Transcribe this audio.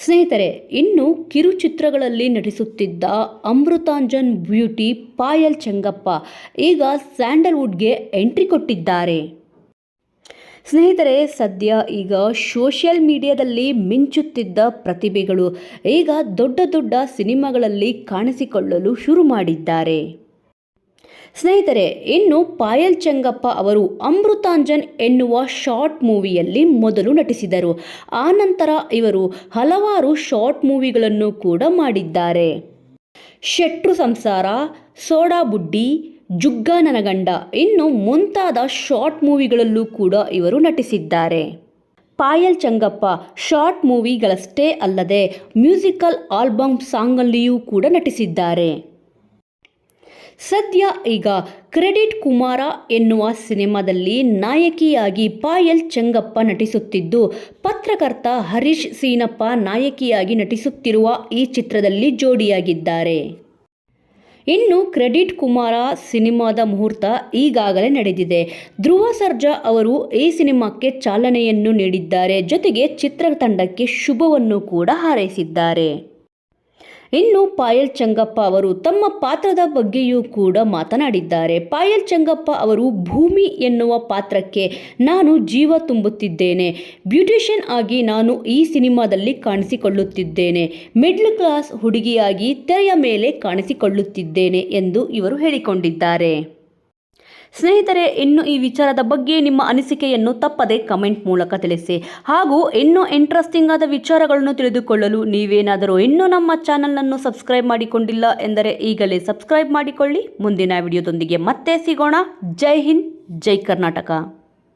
ಸ್ನೇಹಿತರೆ, ಇನ್ನು ಕಿರುಚಿತ್ರಗಳಲ್ಲಿ ನಟಿಸುತ್ತಿದ್ದ ಅಮೃತಾಂಜನ್ ಬ್ಯೂಟಿ ಪಾಯಲ್ ಚೆಂಗಪ್ಪ ಈಗ ಸ್ಯಾಂಡಲ್ವುಡ್ಗೆ ಎಂಟ್ರಿ ಕೊಟ್ಟಿದ್ದಾರೆ. ಸ್ನೇಹಿತರೆ, ಸದ್ಯ ಈಗ ಸೋಷಿಯಲ್ ಮೀಡಿಯಾದಲ್ಲಿ ಮಿಂಚುತ್ತಿದ್ದ ಪ್ರತಿಭೆಗಳು ಈಗ ದೊಡ್ಡ ದೊಡ್ಡ ಸಿನಿಮಾಗಳಲ್ಲಿ ಕಾಣಿಸಿಕೊಳ್ಳಲು ಶುರು ಮಾಡಿದ್ದಾರೆ. ಸ್ನೇಹಿತರೆ, ಇನ್ನು ಪಾಯಲ್ ಚೆಂಗಪ್ಪ ಅವರು ಅಮೃತಾಂಜನ್ ಎನ್ನುವ ಶಾರ್ಟ್ ಮೂವಿಯಲ್ಲಿ ಮೊದಲು ನಟಿಸಿದರು. ಆನಂತರ ಇವರು ಹಲವಾರು ಶಾರ್ಟ್ ಮೂವಿಗಳನ್ನು ಕೂಡ ಮಾಡಿದ್ದಾರೆ. ಶೆಟ್ರು ಸಂಸಾರ, ಸೋಡಾ ಬುಡ್ಡಿ, ಜುಗ್ಗ ನನಗಂಡ ಇನ್ನು ಮುಂತಾದ ಶಾರ್ಟ್ ಮೂವಿಗಳಲ್ಲೂ ಕೂಡ ಇವರು ನಟಿಸಿದ್ದಾರೆ. ಪಾಯಲ್ ಚಂಗಪ್ಪ ಶಾರ್ಟ್ ಮೂವಿಗಳಷ್ಟೇ ಅಲ್ಲದೆ ಮ್ಯೂಸಿಕಲ್ ಆಲ್ಬಮ್ ಸಾಂಗಲ್ಲಿಯೂ ಕೂಡ ನಟಿಸಿದ್ದಾರೆ. ಸದ್ಯ ಈಗ ಕ್ರೆಡಿಟ್ ಕುಮಾರ ಎನ್ನುವ ಸಿನಿಮಾದಲ್ಲಿ ನಾಯಕಿಯಾಗಿ ಪಾಯಲ್ ಚಂಗಪ್ಪ ನಟಿಸುತ್ತಿದ್ದು, ಪತ್ರಕರ್ತ ಹರೀಶ್ ಸೀನಪ್ಪ ನಾಯಕಿಯಾಗಿ ನಟಿಸುತ್ತಿರುವ ಈ ಚಿತ್ರದಲ್ಲಿ ಜೋಡಿಯಾಗಿದ್ದಾರೆ. ಇನ್ನು ಕ್ರೆಡಿಟ್ ಕುಮಾರ ಸಿನಿಮಾದ ಮುಹೂರ್ತ ಈಗಾಗಲೇ ನಡೆದಿದೆ. ಧ್ರುವ ಸರ್ಜಾ ಅವರು ಈ ಸಿನಿಮಾಕ್ಕೆ ಚಾಲನೆಯನ್ನು ನೀಡಿದ್ದಾರೆ. ಜೊತೆಗೆ ಚಿತ್ರತಂಡಕ್ಕೆ ಶುಭವನ್ನು ಕೂಡ ಹಾರೈಸಿದ್ದಾರೆ. ಇನ್ನು ಪಾಯಲ್ ಚಂಗಪ್ಪ ಅವರು ತಮ್ಮ ಪಾತ್ರದ ಬಗ್ಗೆಯೂ ಕೂಡ ಮಾತನಾಡಿದ್ದಾರೆ. ಪಾಯಲ್ ಚಂಗಪ್ಪ ಅವರು ಭೂಮಿ ಎನ್ನುವ ಪಾತ್ರಕ್ಕೆ ನಾನು ಜೀವ ತುಂಬುತ್ತಿದ್ದೇನೆ. ಬ್ಯೂಟಿಷಿಯನ್ ಆಗಿ ನಾನು ಈ ಸಿನಿಮಾದಲ್ಲಿ ಕಾಣಿಸಿಕೊಳ್ಳುತ್ತಿದ್ದೇನೆ. ಮಿಡ್ಲ್ ಕ್ಲಾಸ್ ಹುಡುಗಿಯಾಗಿ ತೆರೆಯ ಮೇಲೆ ಕಾಣಿಸಿಕೊಳ್ಳುತ್ತಿದ್ದೇನೆ ಎಂದು ಇವರು ಹೇಳಿಕೊಂಡಿದ್ದಾರೆ. ಸ್ನೇಹಿತರೆ, ಇನ್ನು ಈ ವಿಚಾರದ ಬಗ್ಗೆ ನಿಮ್ಮ ಅನಿಸಿಕೆಯನ್ನು ತಪ್ಪದೆ ಕಮೆಂಟ್ ಮೂಲಕ ತಿಳಿಸಿ. ಹಾಗೂ ಇನ್ನೂ ಇಂಟ್ರೆಸ್ಟಿಂಗ್ ಆದ ವಿಚಾರಗಳನ್ನು ತಿಳಿದುಕೊಳ್ಳಲು ನೀವೇನಾದರೂ ಇನ್ನೂ ನಮ್ಮ ಚಾನಲನ್ನು ಸಬ್ಸ್ಕ್ರೈಬ್ ಮಾಡಿಕೊಂಡಿಲ್ಲ ಎಂದರೆ ಈಗಲೇ ಸಬ್ಸ್ಕ್ರೈಬ್ ಮಾಡಿಕೊಳ್ಳಿ. ಮುಂದಿನ ವಿಡಿಯೋದೊಂದಿಗೆ ಮತ್ತೆ ಸಿಗೋಣ. ಜೈ ಹಿಂದ್, ಜೈ ಕರ್ನಾಟಕ.